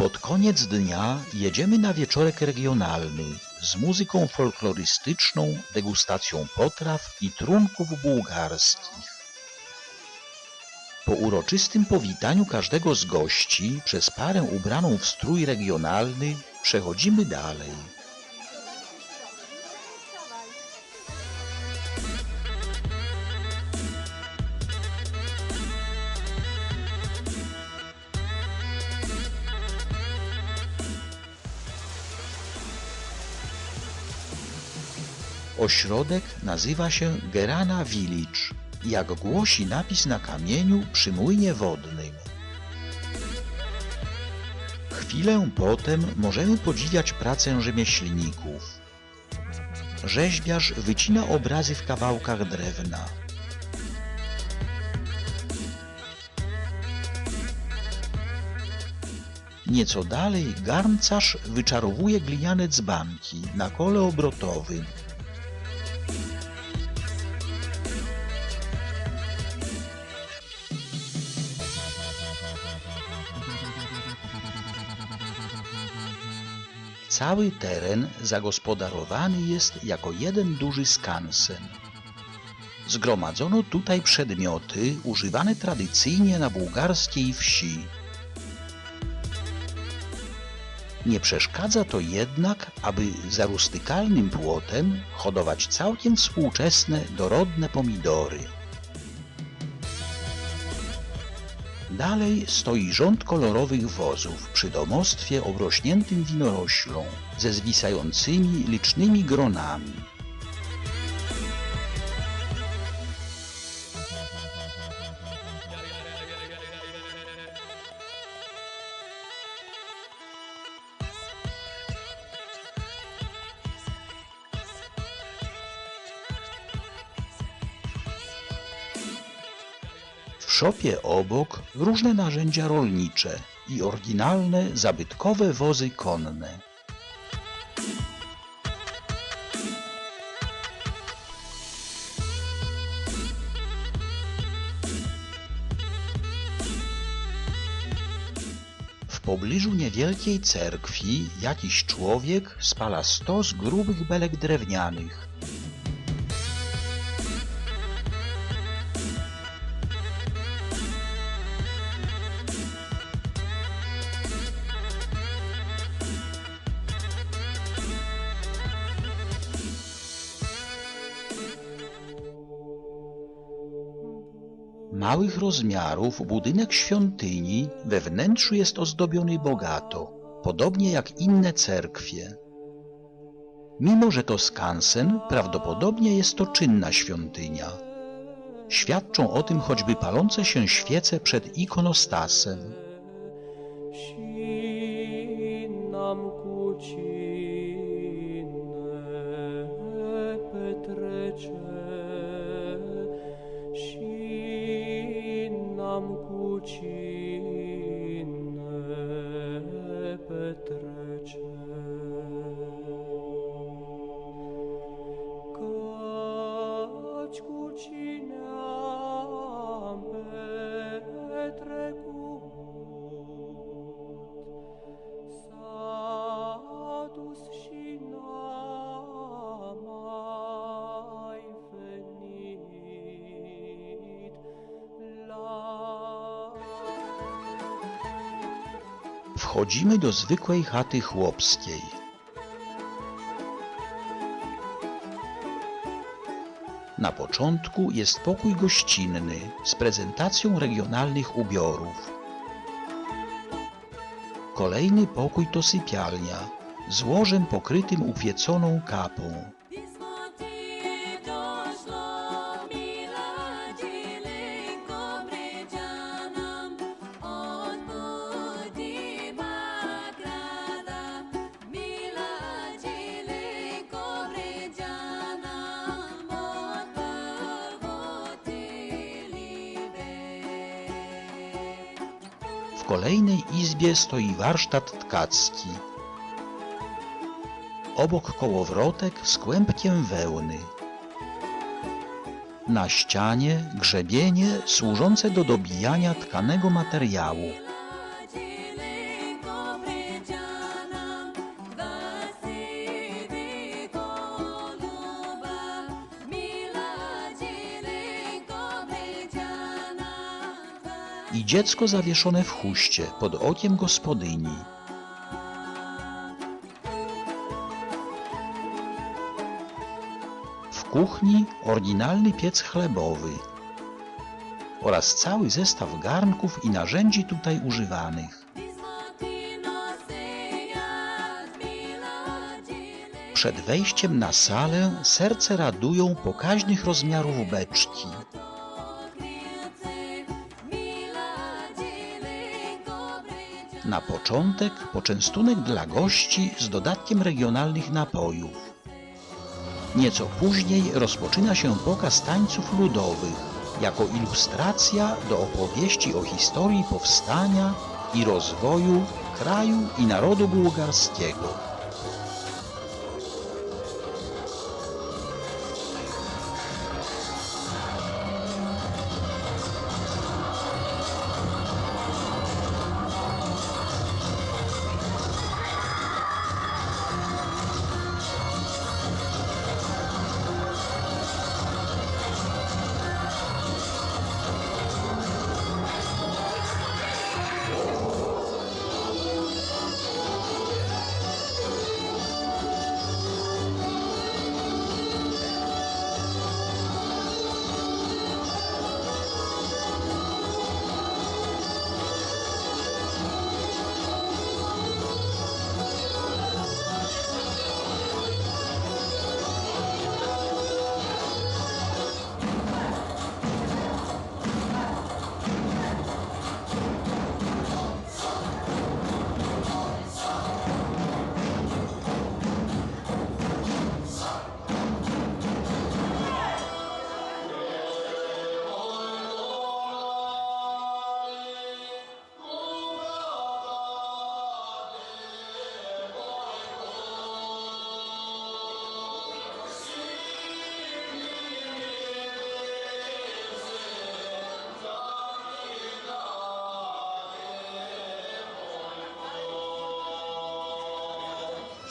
Pod koniec dnia jedziemy na wieczorek regionalny z muzyką folklorystyczną, degustacją potraw i trunków bułgarskich. Po uroczystym powitaniu każdego z gości przez parę ubraną w strój regionalny przechodzimy dalej. Ośrodek nazywa się Gerana Village, jak głosi napis na kamieniu przy młynie wodnym. Chwilę potem możemy podziwiać pracę rzemieślników. Rzeźbiarz wycina obrazy w kawałkach drewna. Nieco dalej garncarz wyczarowuje gliniane dzbanki na kole obrotowym. Cały teren zagospodarowany jest jako jeden duży skansen. Zgromadzono tutaj przedmioty używane tradycyjnie na bułgarskiej wsi. Nie przeszkadza to jednak, aby za rustykalnym płotem hodować całkiem współczesne, dorodne pomidory. Dalej stoi rząd kolorowych wozów przy domostwie obrośniętym winoroślą ze zwisającymi licznymi gronami. Szopie obok różne narzędzia rolnicze i oryginalne, zabytkowe wozy konne. W pobliżu niewielkiej cerkwi jakiś człowiek spala stos grubych belek drewnianych. Małych rozmiarów budynek świątyni we wnętrzu jest ozdobiony bogato, podobnie jak inne cerkwie. Mimo, że to skansen, prawdopodobnie jest to czynna świątynia. Świadczą o tym choćby palące się świece przed ikonostasem. Sinam you. Wchodzimy do zwykłej chaty chłopskiej. Na początku jest pokój gościnny z prezentacją regionalnych ubiorów. Kolejny pokój to sypialnia z łożem pokrytym upieconą kapą. Kolejnej izbie stoi warsztat tkacki. Obok kołowrotek z kłębkiem wełny. Na ścianie grzebienie służące do dobijania tkanego materiału. Dziecko zawieszone w chuście pod okiem gospodyni. W kuchni oryginalny piec chlebowy oraz cały zestaw garnków i narzędzi tutaj używanych. Przed wejściem na salę serce radują pokaźnych rozmiarów beczki. Na początek poczęstunek dla gości z dodatkiem regionalnych napojów. Nieco później rozpoczyna się pokaz tańców ludowych jako ilustracja do opowieści o historii powstania i rozwoju kraju i narodu bułgarskiego.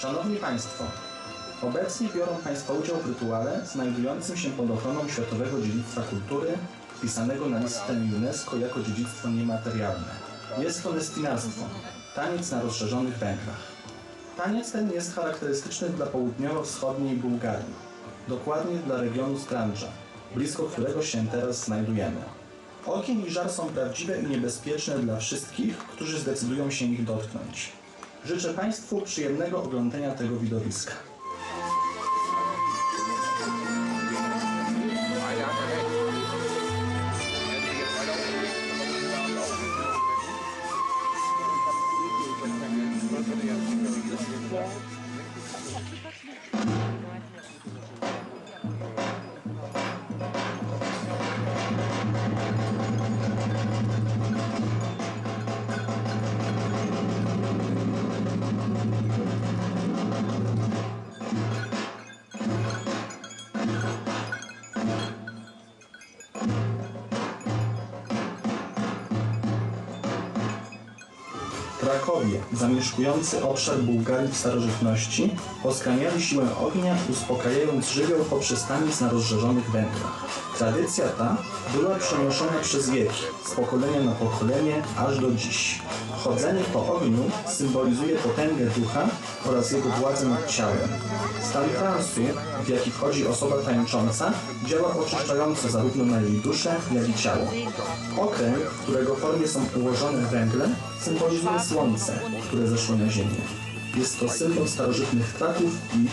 Szanowni Państwo, obecnie biorą Państwo udział w rytuale znajdującym się pod ochroną Światowego Dziedzictwa Kultury, wpisanego na listę UNESCO jako dziedzictwo niematerialne. Jest to lestinarstwo, taniec na rozszerzonych węglach. Taniec ten jest charakterystyczny dla południowo-wschodniej Bułgarii, dokładnie dla regionu Strandża, blisko którego się teraz znajdujemy. Ogień i żar są prawdziwe i niebezpieczne dla wszystkich, którzy zdecydują się ich dotknąć. Życzę Państwu przyjemnego oglądania tego widowiska. Zamieszkujący obszar Bułgarii w starożytności, poskraniali siłę ognia, uspokajając żywioł poprzez taniec na rozżarzonych węglach. Tradycja ta była przenoszona przez wieki, z pokolenia na pokolenie, aż do dziś. Chodzenie po ogniu symbolizuje potęgę ducha oraz jego władzę nad ciałem. Stan transu, w jaki wchodzi osoba tańcząca, działa oczyszczająco zarówno na jej duszę, jak i ciało. Okręg, którego formie są ułożone węgle, symbolizuje słońce, które zeszło na ziemię. Jest to symbol starożytnych Traków i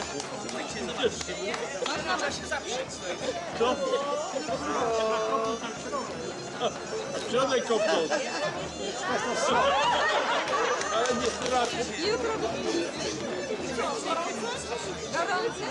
ich kultury. Żadnej kopną. Ale nie straszy. Jutro Gorący?